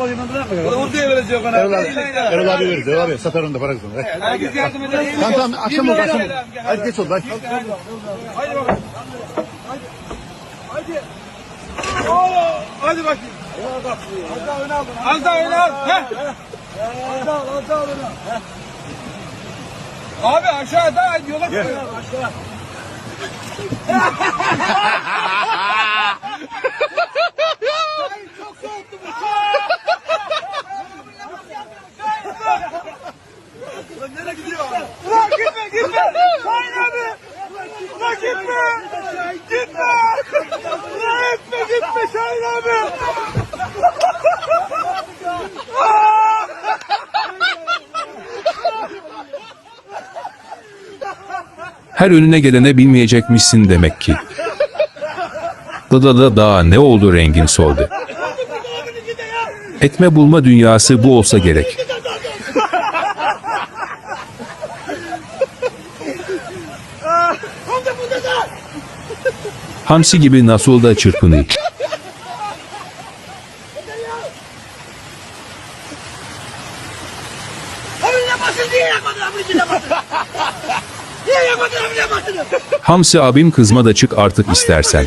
Ortaya vereceğim bana. Erol abi, Erol abi verir. Erol abi satar onu da para kızım. Herkes yardım eder. Tamam tamam akşam oldu akşam oldu. Hadi geç oldu hadi. Hadi bakalım. Hadi. Hadi bakayım. Az daha öne al. Heh. Az daha az daha öne al. Abi aşağıda yola çıkıyor. Aşağı. gitme. Gitme. Ulan etme gitme Şahin abi. Her önüne gelene bilmeyecekmişsin demek ki. Dada daha ne oldu rengin soldu. Etme bulma dünyası bu olsa gerek. Hamsi gibi nasıl da çırpınıyor. Hamsi abim kızma da çık artık istersen.